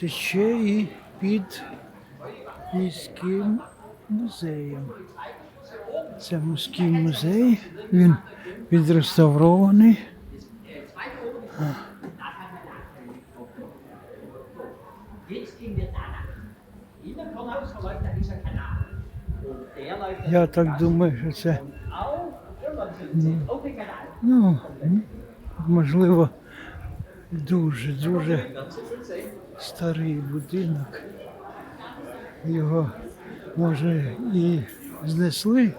тече і під міським музеєм. Це міський музей, він відреставрований. Я так думаю, що це ну, можливо дуже, дуже старий будинок. Його може і знесли,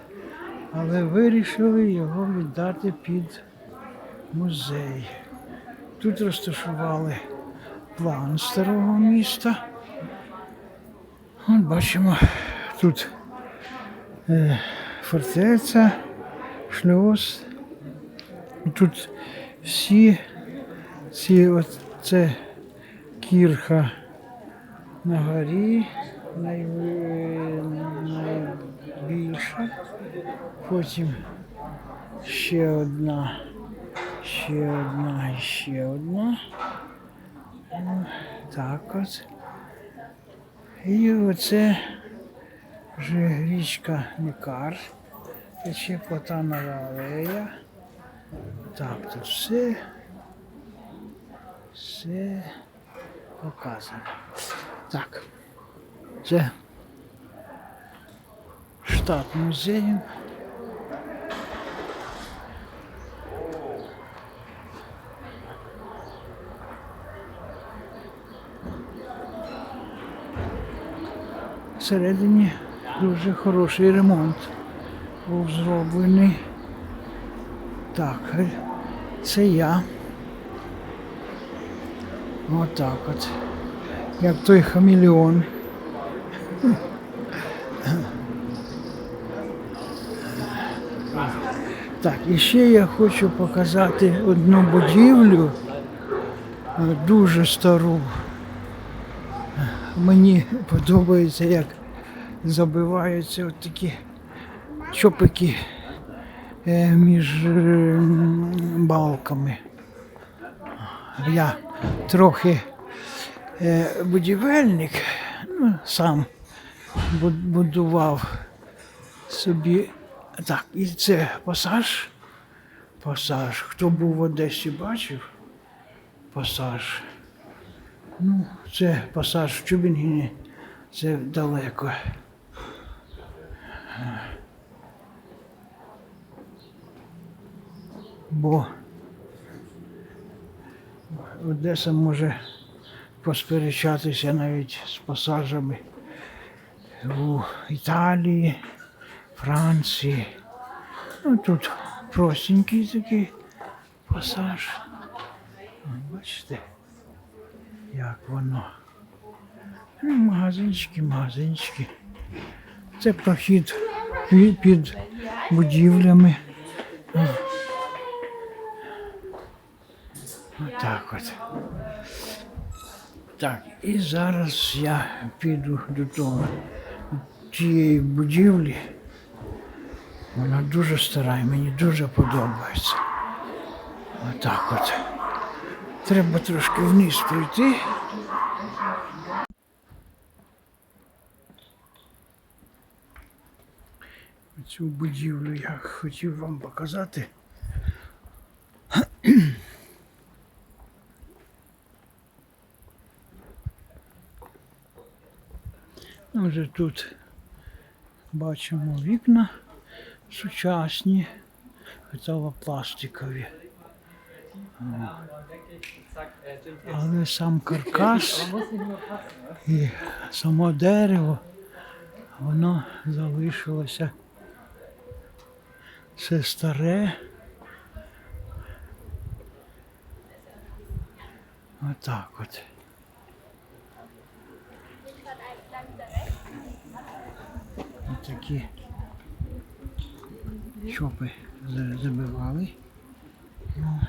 але вирішили його віддати під музей. Тут розташували план старого міста. От бачимо, тут е, фортеця, шлюз. Тут всі ці от це кірха на горі най, найбільша. Потім ще одна, ще одна ще одна. Ну, Так от. І оце вже річка Никар. Тече Потанова алея. Так, тут все. Все показано. Так. Це штат музею. Всередині дуже хороший ремонт був зроблений. Так, це я. Отак от. Як той хамелеон. Так, і ще я хочу показати одну будівлю, е, дуже стару. Мені подобається, як забиваються от такі чопики е, між балками. Я трохи е, будівельник, ну, сам будував собі. Так, і це пасаж. Пасаж. Хто був в Одесі, бачив? Пасаж. Ну, це пасаж в Чубінгіні, це далеко. Бо Одеса може посперечатися навіть з пасажами у Італії, Франції. Ну тут простенький такий пасаж. Бачите, як воно. Ну, магазинчики, магазинчики. Це прохід під, будівлями. Отак от. Так, і зараз я піду до того тієї будівлі. Вона дуже стара і мені дуже подобається. Отак от. Треба трошки вниз пройти. Цю будівлю я хотів вам показати. Вже тут бачимо вікна сучасні, металопластикові. Але сам каркас і само дерево, воно залишилося все старе. Отак от. Такі чопи забивали. Ну,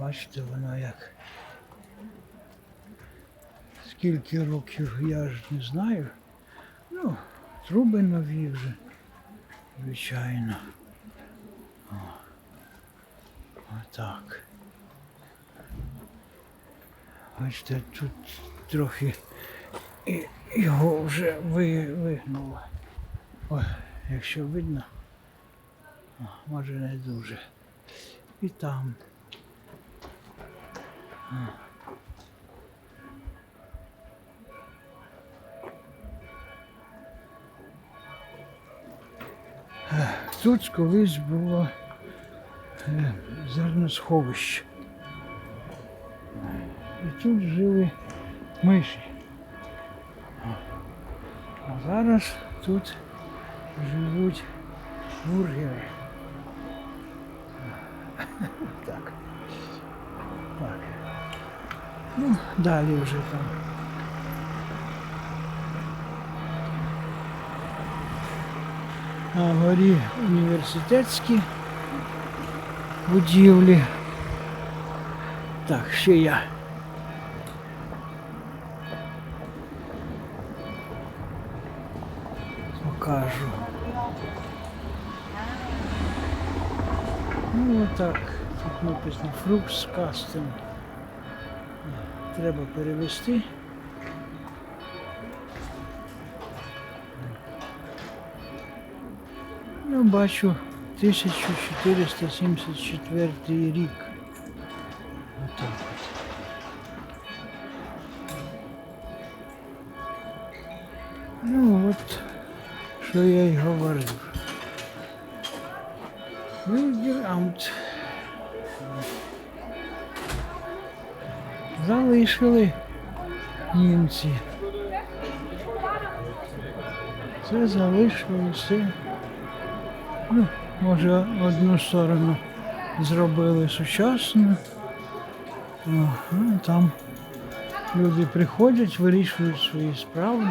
бачите, воно як. Скільки років я ж не знаю. Ну, труби нові вже, звичайно. О, отак. Бачите, тут трохи і- його вже вигнуло. Ой, якщо видно, О, може не дуже. І там. Тут колись було е, зерносховище. І тут жили миші. А зараз тут живуть бургери. Так. Так. Ну, далі вже там. На горі університетські будівлі. Так, ще я. Покажу. Ну отак. Тут написано Фрукс Кастем. Треба перевести. Я бачу 1474 рік. Отак от. Ну от, що я й говорив. Виграунт. Залишили німці. Це залишили все. Ну, може, одну сторону зробили сучасно. Ну, там люди приходять, вирішують свої справи.